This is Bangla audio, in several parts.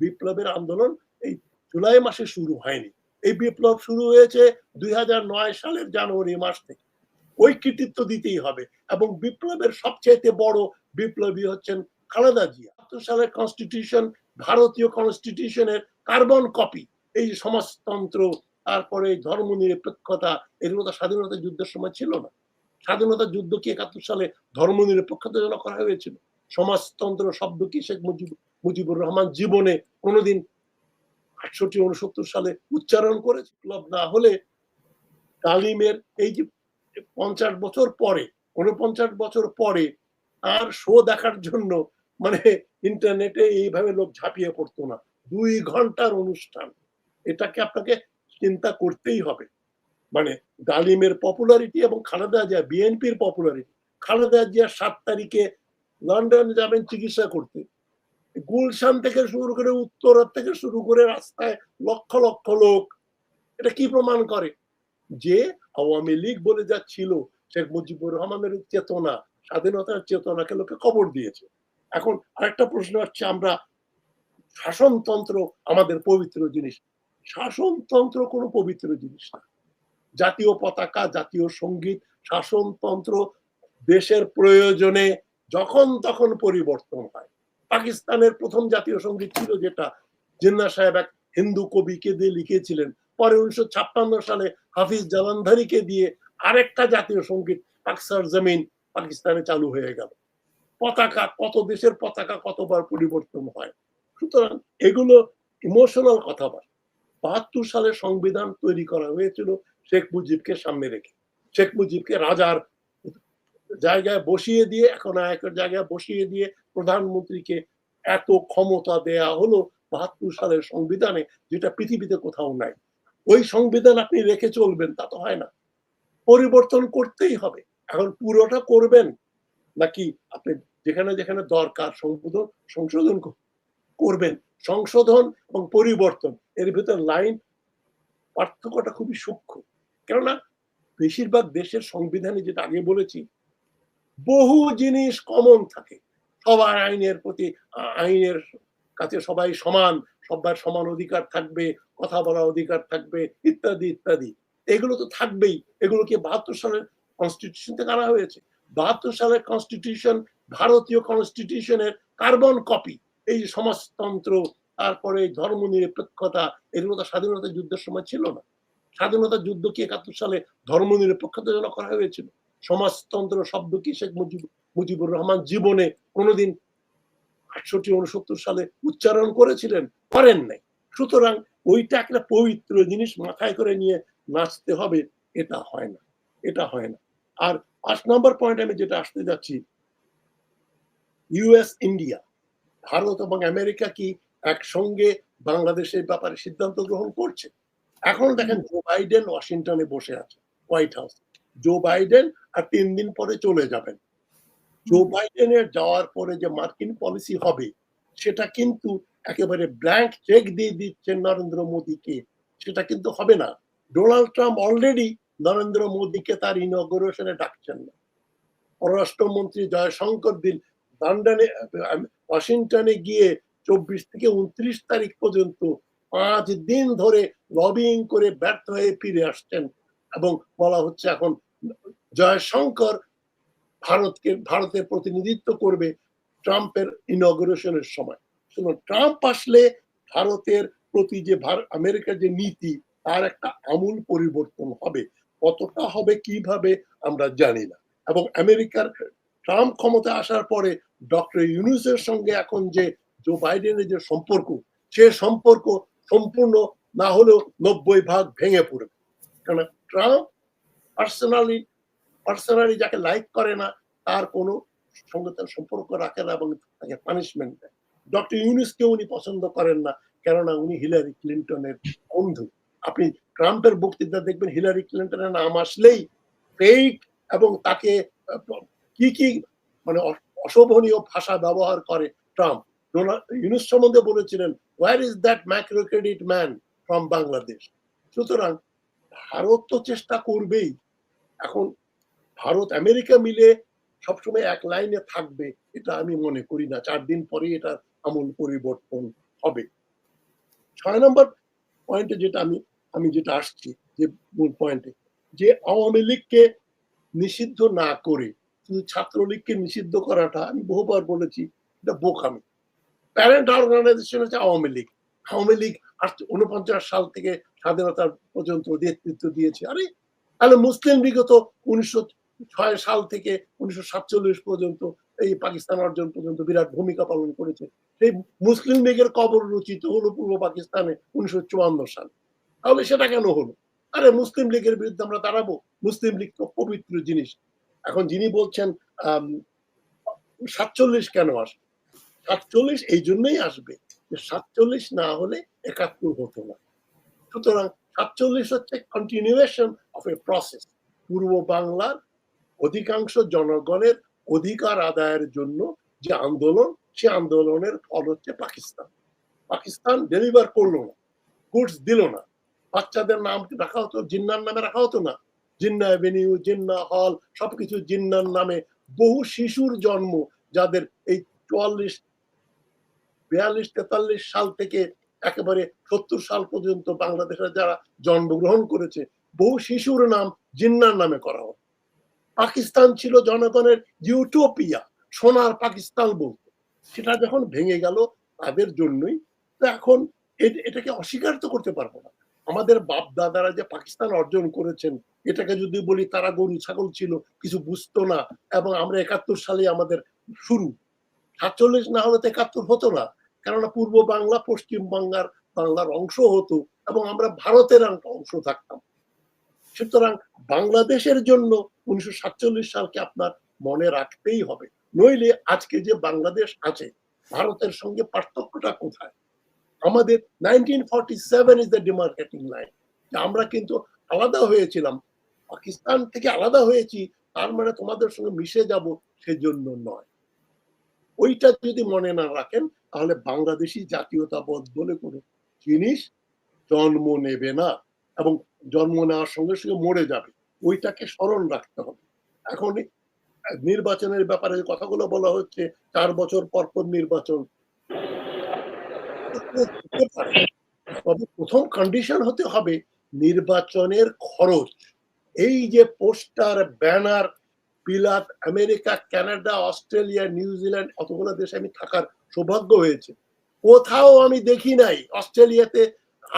বিপ্লবের আন্দোলন এই জুলাই মাসে শুরু হয়নি। এই বিপ্লব শুরু হয়েছে দুই সালের জানুয়ারি মাস থেকে। ওই কৃতিত্ব দিতেই হবে এবং বিপ্লবের সবচেয়ে বড় বিপ্লবী হচ্ছেন খালেদা জিয়া। সালের কনস্টিটিউশন ভারতীয় কনস্টিটিউশনের কার্বন কপি এই সমাজতন্ত্র, তারপরে ধর্ম নিরপেক্ষতা, এগুলো তো স্বাধীনতা যুদ্ধের সময় ছিল না। স্বাধীনতা যুদ্ধ কি একাত্তর সালে ধর্ম নিরপেক্ষতার জন্য করা হয়েছিল? সমাজতন্ত্র শব্দ কি শেখ মুজিব মুজিবুর রহমান জীবনে কোনোদিন আটষট্টি, উনসত্তর সালে উচ্চারণ করেছে। না হলে তালিমের এই যে পঞ্চাশ বছর পরে, উনপঞ্চাশ বছর পরে আর শো দেখার জন্য মানে ইন্টারনেটে এইভাবে লোক ঝাঁপিয়ে পড়তো না। দুই ঘণ্টার অনুষ্ঠান। এটাকে আপনাকে চিন্তা করতেই হবে। মানে ডালিমের পপুলারিটি এবং খালেদা জিয়া বিএনপির পপুলারিটি খালেদা জিয়া সাত তারিখে লন্ডন যাবেন চিকিৎসা করতে। গুলশান থেকে শুরু করে উত্তরা থেকে শুরু করে রাস্তায় লক্ষ লক্ষ লোক। এটা কি প্রমাণ করে? যে আওয়ামী লীগ বলে যা ছিল, শেখ মুজিবুর রহমানের চেতনা, স্বাধীনতার চেতনাকে লোকে কবর দিয়েছে। এখন আরেকটা প্রশ্ন হচ্ছে আমরা শাসনতন্ত্র আমাদের পবিত্র জিনিস। শাসনতন্ত্র কোনো পবিত্র জিনিস না। জাতীয় পতাকা, জাতীয় সংগীত, শাসনতন্ত্র দেশের প্রয়োজনে যখন তখন পরিবর্তন হয়। পাকিস্তানের প্রথম জাতীয় সংগীত ছিল যেটা। জিন্না সাহেব এক হিন্দু কবিকে দিয়ে লিখেছিলেন। পরে উনিশশো ছাপ্পান্ন সালে হাফিজ জালান্ধারিকে দিয়ে আরেকটা জাতীয় সংগীত পাকসার জমিন, পাকিস্তানে চালু হয়ে গেল। পতাকা, কত দেশের পতাকা কতবার পরিবর্তন হয়। সুতরাং এগুলো ইমোশনাল কথাবার্তা বাহাত্তর সালে সংবিধান তৈরি করা হয়েছিল শেখ মুজিবকে সামনে রেখে। শেখ মুজিবকে রাজার জায়গায় বসিয়ে দিয়ে এখন একের জায়গায় বসিয়ে দিয়ে প্রধানমন্ত্রীকে এত ক্ষমতা দেয়া হলো বাহাত্তর সালের সংবিধানে, যেটা পৃথিবীতে কোথাও নাই। ওই সংবিধান আপনি রেখে চলবেন, তা তো হয় না। পরিবর্তন করতেই হবে। এখন পুরোটা করবেন নাকি আপনি যেখানে যেখানে দরকার সংশোধন সংশোধন করবেন। সংশোধন এবং পরিবর্তন, এর ভিতর লাইন পার্থক্যটা খুবই সূক্ষ্ম। কেননা বেশিরভাগ দেশের সংবিধানে যেটা আগে বলেছি, বহু জিনিস কমন থাকে। সবার আইনের প্রতি আইনের কাছে সবাই সমান, সবার সমান অধিকার থাকবে, কথা বলার অধিকার থাকবে, ইত্যাদি ইত্যাদি। এগুলো তো থাকবেই। এগুলো কি বাহাত্তর সালের কনস্টিটিউশন থেকে আনা হয়েছে? বাহাত্তর সালের কনস্টিটিউশন ভারতীয় কনস্টিটিউশনের কার্বন কপি এই সমাজতন্ত্র, তারপরে ধর্ম নিরপেক্ষতা এগুলো তো স্বাধীনতা যুদ্ধের সময় ছিল না। স্বাধীনতা যুদ্ধ কি একাত্তর সালে ধর্ম নিরপেক্ষতার জন্য করা হয়েছিল। সমাজতন্ত্র শব্দ কি শেখ মুজিব মুজিবুর রহমান জীবনে কোনোদিন আটষট্টি, উনসত্তর সালে উচ্চারণ করেছিলেন, করেন নাই। সুতরাং ওইটা একটা পবিত্র জিনিস মাথায় করে নিয়ে নাচতে হবে, এটা হয় না, এটা হয় না। আর পাঁচ নম্বর পয়েন্ট আমি যেটা আসতে যাচ্ছি ইউএস ইন্ডিয়া ভারত এবং আমেরিকা কি একসঙ্গে বাংলাদেশের ব্যাপারে সিদ্ধান্ত গ্রহণ করছে? এখন দেখেন জো বাইডেন ওয়াশিংটনে বসে আছে হোয়াইট হাউস জো বাইডেন আর তিন দিন পরে চলে যাবেন। জো বাইডেনের যাওয়ার পরে যে মার্কিন পলিসি হবে, সেটা কিন্তু একেবারে ব্ল্যাঙ্ক চেক দিয়ে দিচ্ছেন নরেন্দ্র মোদীকে। সেটা কিন্তু হবে না। ডোনাল্ড ট্রাম্প অলরেডি নরেন্দ্র মোদীকে তার ইনগ্রেশনে ডাকছেন না। পররাষ্ট্রমন্ত্রী জয়শঙ্কর দিল লন্ডনে, ওয়াশিংটনে গিয়ে চব্বিশ থেকে উনত্রিশ তারিখ পর্যন্ত পাঁচ দিন ধরে লবিং করে ব্যর্থ হয়ে ফিরে আসছেন এবং বলা হচ্ছে এখন জয়শঙ্কর ভারতকে, ভারতের প্রতিনিধিত্ব করবে ট্রাম্পের ইনগ্রেশনের সময়। ট্রাম্প আসলে ভারতের প্রতি যে আমেরিকার যে নীতি, তার একটা আমূল পরিবর্তন হবে। কতটা হবে, কীভাবে, আমরা জানি না। এবং আমেরিকার ট্রাম্প ক্ষমতা আসার পরে ডক্টর ইউনুসের সঙ্গে এখন যে জো বাইডেনের যে সম্পর্ক, সে সম্পর্ক সম্পূর্ণ না হলেও নব্বই ভাগ ভেঙে পড়বে। কারণ ট্রাম্প পার্সোনালি পার্সোনালি যাকে লাইক করে না তার কোনো সঙ্গে তার সম্পর্ক রাখে না এবং তাকে পানিশমেন্ট দেয়। ডক্টর ইউনুসকে উনি পছন্দ করেন না, কেননা উনি হিলারি ক্লিন্টনের বন্ধু। আপনি ট্রাম্পের বক্তৃতা দেখবেন হিলারি ক্লিন্টনের নাম আসলেই ফেক এবং তাকে, কি কি মানে অশোভনীয় ভাষা ব্যবহার করে ট্রাম্প। ইউনুস সম্বন্ধে বলেছিলেন where is that macro credit man from Bangladesh সুতরাং ভারত তো চেষ্টা করবেই। এখন ভারত, আমেরিকা মিলে সবসময় এক লাইনে থাকবে, এটা আমি মনে করি না। চার দিন পরে এটা আমূল পরিবর্তন হবে। ছয় নম্বর পয়েন্টে যেটা আমি আমি যেটা আসছি, যে মূল পয়েন্টে যে আওয়ামী লীগকে নিষিদ্ধ না করে, শুধু ছাত্রলীগকে নিষিদ্ধ করাটা, আমি বহুবার বলেছি, এটা বোকামি। প্যারেন্ট অর্গানাইজেশন হচ্ছে আওয়ামী লীগ। আওয়ামী লীগ উনপঞ্চাশ সাল থেকে স্বাধীনতার পর্যন্ত নেতৃত্ব দিয়েছে। আরে, তাহলে মুসলিম লীগও তো উনিশশো ছয় সাল থেকে উনিশশো সাতচল্লিশ পর্যন্ত এই পাকিস্তান অর্জন পর্যন্ত বিরাট ভূমিকা পালন করেছে। সেই মুসলিম লীগের কবর রচিত হলো পূর্ব পাকিস্তানে উনিশশো চুয়ান্ন সাল। তাহলে সেটা কেন হলো? আরে মুসলিম লীগের বিরুদ্ধে আমরা দাঁড়াবো। মুসলিম লীগ তো পবিত্র জিনিস। এখন যিনি বলছেন সাতচল্লিশ কেন আসবে? সাতচল্লিশ এই জন্যই আসবে যে সাতচল্লিশ না হলে একাত্তর হতো না। সুতরাং সাতচল্লিশ হচ্ছে কন্টিনিউয়েশন অফ এ প্রসেস পূর্ব বাংলার অধিকাংশ জনগণের অধিকার আদায়ের জন্য যে আন্দোলন, সে আন্দোলনের ফল হচ্ছে পাকিস্তান। পাকিস্তান ডেলিভার করল না গুডস দিল না। বাচ্চাদের নাম রাখা হতো? জিন্নার নামে রাখা হতো না? জিন্না এভিনিউ জিন্না হল সবকিছু জিন্নার নামে। বহু শিশুর জন্ম যাদের এই চুয়াল্লিশ, বিয়াল্লিশ, তেতাল্লিশ সাল থেকে একেবারে সত্তর সাল পর্যন্ত বাংলাদেশের যারা জন্মগ্রহণ করেছে, বহু শিশুর নাম জিন্নার নামে করা হতো। পাকিস্তান ছিল জনগণের ইউটোপিয়া সোনার পাকিস্তান বলতো। সেটা যখন ভেঙে গেল তাদের জন্যই, তো এখন এটাকে অস্বীকার তো করতে পারব না। আমাদের বাপ দাদারা যে পাকিস্তান অর্জন করেছেন, এটাকে যদি বলি তারা গরু ছাগল ছিল, কিছু বুঝতো না, এবং আমরা একাত্তর সালে আমাদের শুরু। সাতচল্লিশ না হলে তো একাত্তর হতো না, কেননা পূর্ব বাংলা, পশ্চিম বাংলার বাংলার অংশ হতো, এবং আমরা ভারতের অংশ থাকতাম। সুতরাং বাংলাদেশের জন্য উনিশশো সাতচল্লিশ সালকে আপনার মনে রাখতেই হবে। নইলে আজকে যে বাংলাদেশ আছে, ভারতের সঙ্গে পার্থক্যটা কোথায়? আমাদের nineteen forty seven demarcating line আমরা কিন্তু আলাদা হয়েছিলাম। পাকিস্তান থেকে আলাদা হয়েছি, তার মানে তোমাদের সঙ্গে মিশে যাব সেজন্য নয়। ওইটা যদি মনে না রাখেন, তাহলে বাংলাদেশি জাতীয়তাবোধ বলে কোনো জিনিস জন্ম নেবে না। এবং জন্ম নেওয়ার সঙ্গে সঙ্গে মরে যাবে। ওইটাকে স্মরণ রাখতে হবে। এখন নির্বাচনের ব্যাপারে কথাগুলো বলা হচ্ছে, চার বছর পর পর নির্বাচন। তবে প্রথম কন্ডিশন হতে হবে নির্বাচনের খরচ। এই যে poster, banner Bilat America Canada Australia New Zealand অতগুলো দেশে আমি থাকার সৌভাগ্য হয়েছে। কোথাও আমি দেখি নাই, অস্ট্রেলিয়াতে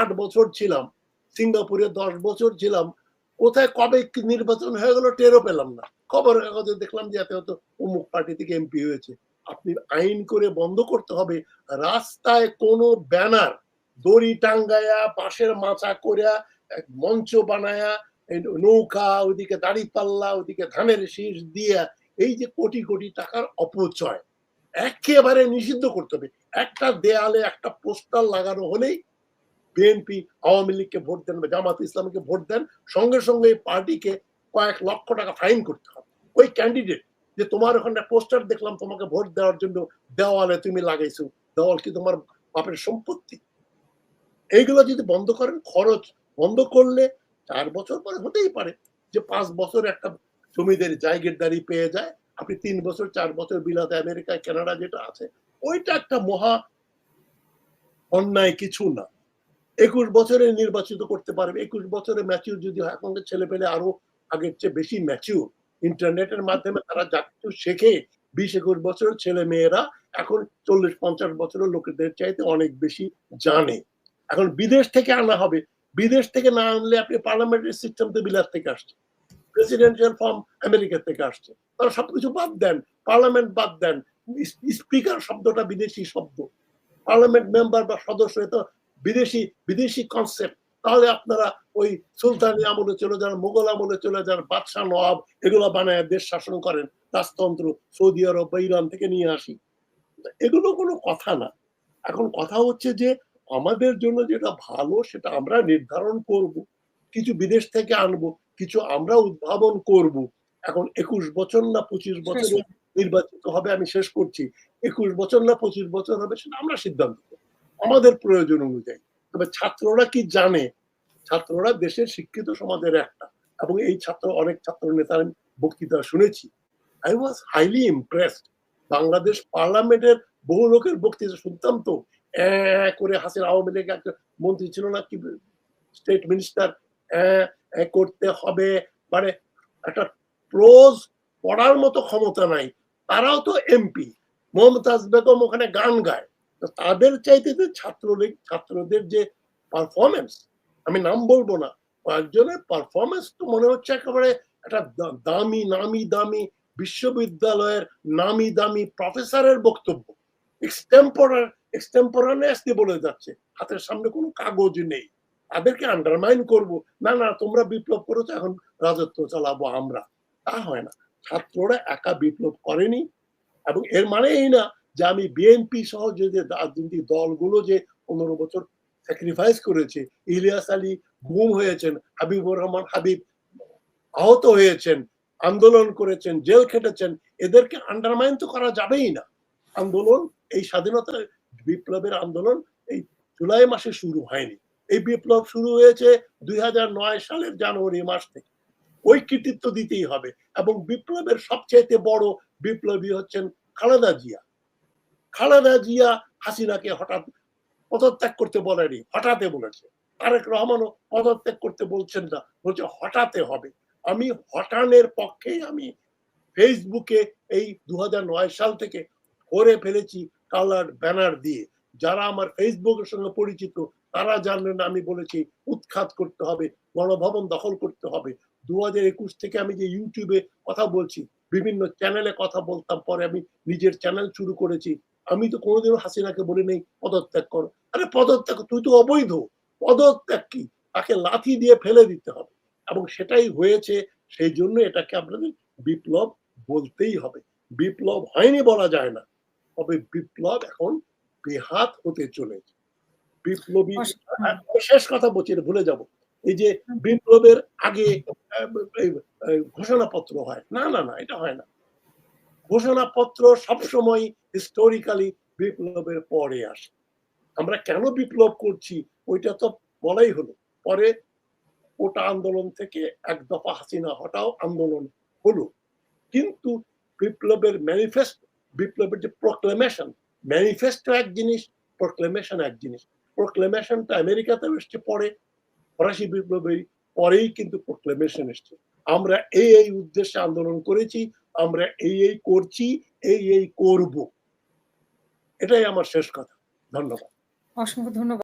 আট বছর ছিলাম। সিঙ্গাপুরে দশ বছর ছিলাম, কোথায় কবে নির্বাচন হয়ে গেল টেরও পেলাম না। খবর কাগজে দেখলাম যে এত হয়তো অমুক পার্টি থেকে এমপি হয়েছে। আপনি আইন করে বন্ধ করতে হবে, রাস্তায় কোনো ব্যানার, দড়ি টাঙ্গায়া বাঁশের মাচা করিয়া মঞ্চ বানায়া নৌকা, ওইদিকে দাড়ি পাল্লা ওইদিকে ধানের শীষ দিয়া, এই যে কোটি কোটি টাকার অপচয়, একেবারে নিষিদ্ধ করতে হবে। একটা দেয়ালে একটা পোস্টার লাগানো হলেই বিএনপি আওয়ামী লীগকে ভোট দেন বা জামাত ইসলামকে ভোট দেন, সঙ্গে সঙ্গে এই পার্টিকে কয়েক লক্ষ টাকা ফাইন করতে হবে। ওই ক্যান্ডিডেট যে তোমার ওখানে পোস্টার দেখলাম, তোমাকে ভোট দেওয়ার জন্য দেওয়ালে তুমি লাগাইছো, দেওয়াল কি তোমার বাপের সম্পত্তি? এইগুলো যদি বন্ধ করেন, খরচ বন্ধ করলে চার বছর পরে হতেই পারে যে পাঁচ বছর একটা জমিদের জায়গিরদারি পেয়ে যায়, আপনি তিন বছর, চার বছর বিলাতে আমেরিকা কানাডা যেটা আছে, ওইটা একটা মহা অন্যায় কিছু না। একুশ বছরে নির্বাচিত করতে পারবে। একুশ বছরে ম্যাচিউর যদি হয়, এখন ছেলে পেলে আরও আগের চেয়ে বেশি ম্যাচিউর ইন্টারনেটের মাধ্যমে তারা যা কিছু শেখে, বিশ একুশ বছরের ছেলে মেয়েরা এখন চল্লিশ, পঞ্চাশ বছরের লোকেদের চাইতে অনেক বেশি জানে। এখন বিদেশ থেকে আনা হবে। বিদেশ থেকে না আনলে আপনি পার্লামেন্টারি সিস্টেম তো বিলাস থেকে আসছে প্রেসিডেন্সিয়াল ফর্ম আমেরিকা থেকে আসছে। তারা সবকিছু বাদ দেন। পার্লামেন্ট বাদ দেন। স্পিকার শব্দটা বিদেশি শব্দ। পার্লামেন্ট মেম্বার বা সদস্য তো বিদেশি বিদেশি কনসেপ্ট তাহলে আপনারা ওই সুলতানি আমলে চলে যান মোগল আমলে চলে যান বাদশাহ নবাব এগুলো বানায় দেশ শাসন করেন রাজতন্ত্র সৌদি আরব বা ইরান থেকে নিয়ে আসি। এগুলো কোনো কথা না। এখন কথা হচ্ছে যে আমাদের জন্য যেটা ভালো সেটা আমরা নির্ধারণ করব। কিছু বিদেশ থেকে আনব কিছু আমরা উদ্ভাবন করব। এখন একুশ বছর না পঁচিশ বছর নির্বাচিত হবে আমি শেষ করছি। একুশ বছর না পঁচিশ বছর হবে সেটা আমরা সিদ্ধান্ত আমাদের প্রয়োজন অনুযায়ী। তবে ছাত্ররা কি জানে? ছাত্ররা দেশের শিক্ষিত সমাজের একটা। এবং এই ছাত্র, অনেক ছাত্র নেতার বক্তৃতা শুনেছি। I was highly impressed Bangladesh পার্লামেন্টের বহু লোকের বক্তৃতা শুনতাম তো। করে হাসির আওয়ামী লীগ একটা মন্ত্রী ছিল না কি? স্টেট মিনিস্টার করতে হবে। মানে একটা প্রোজ পড়ার মতো ক্ষমতা নাই। তারাও তো এমপি মমতাজ বেগম ওখানে গান গায়। তাদের চাইতে যে ছাত্রলীগ, ছাত্রদের যে পারফরমেন্স আমি নাম বলব না, কয়েকজনের পারফরমেন্স তো মনে হচ্ছে একেবারে একটা দামি, নামি দামি বিশ্ববিদ্যালয়ের নামি দামি প্রফেসরের বক্তব্য। এক্সটেম্পোরার বলে যাচ্ছে। হাতের সামনে কোনো কাগজ নেই। তাদেরকে আন্ডারমাইন করব। না না, তোমরা বিপ্লব করেছ, এখন রাজত্ব চালাবো আমরা। তা হয় না। ছাত্ররা একা বিপ্লব করেনি। এবং এর মানে এই না যে আমি বিএনপি সহ যে রাজনৈতিক দলগুলো যে পনেরো বছর স্যাক্রিফাইস করেছে, ইলিয়াস আলী গুম হয়েছেন, হাবিবুর রহমান হাবিব আহত হয়েছেন, আন্দোলন করেছেন, জেল খেটেছেন, এদেরকে আন্ডারমাইন তো করা যাবেই না। আন্দোলন, এই স্বাধীনতা বিপ্লবের আন্দোলন এই জুলাই মাসে শুরু হয়নি। এই বিপ্লব শুরু হয়েছে দুই হাজার নয় সালের জানুয়ারি মাস থেকে। ওই কৃতিত্ব দিতেই হবে এবং বিপ্লবের সবচেয়ে বড় বিপ্লবী হচ্ছেন খালেদা জিয়া। খালেদা জিয়া হাসিনাকে হঠাৎ পদত্যাগ করতে বলেনি, হঠাতে বলেছে। তারেক রহমানও পদত্যাগ করতে বলছেন না, বলছে হঠাতে হবে। আমি হটানের পক্ষেই আমি ফেসবুকে এই দু হাজার নয় সাল থেকে করে ফেলেছি কালার ব্যানার দিয়ে। যারা আমার ফেসবুকের সঙ্গে পরিচিত, তারা জানলেন আমি বলেছি, উৎখাত করতে হবে, গণভবন দখল করতে হবে। দু একুশ থেকে আমি যে ইউটিউবে কথা বলছি, বিভিন্ন চ্যানেলে কথা বলতাম, পরে আমি নিজের চ্যানেল শুরু করেছি। আমি তো কোনোদিনও হাসিনাকে বলি নেই পদত্যাগ করো। আরে পদত্যাগ তুই তো অবৈধ। পদত্যাগ কি? তাকে লাথি দিয়ে ফেলে দিতে হবে। এবং সেটাই হয়েছে সেই জন্য এটাকে আপনাদের বিপ্লব বলতেই হবে। বিপ্লব হয়নি বলা যায় না। তবে বিপ্লব এখন বেহাত হতে চলেছে। বিপ্লবী আর শেষ কথা বলছি ভুলে যাব। এই যে বিপ্লবের আগে ঘোষণাপত্র হয়। না না না এটা হয় না। ঘোষণাপত্র সবসময় হিস্টোরিক্যালি বিপ্লবের পরে আসে। আমরা কেন বিপ্লব করছি, ওইটা তো বলাই হলো। পরে ওটা আন্দোলন থেকে এক দফা হাসিনা হটাও আন্দোলন হলো। কিন্তু বিপ্লবের ম্যানিফেস্ট বিপ্লবের যে প্রোক্লেমেশন ম্যানিফেস্টো এক জিনিস প্রোক্লেমেশন এক জিনিস। প্রোক্লেমেশনটা আমেরিকাতে এসছে পরে, ফরাসি বিপ্লবের পরেই কিন্তু প্রোক্লেমেশন এসছে। আমরা এই এই উদ্দেশ্যে আন্দোলন করেছি, আমরা এই এই করছি, এই এই করব। এটাই আমার শেষ কথা। ধন্যবাদ। অসংখ্য ধন্যবাদ।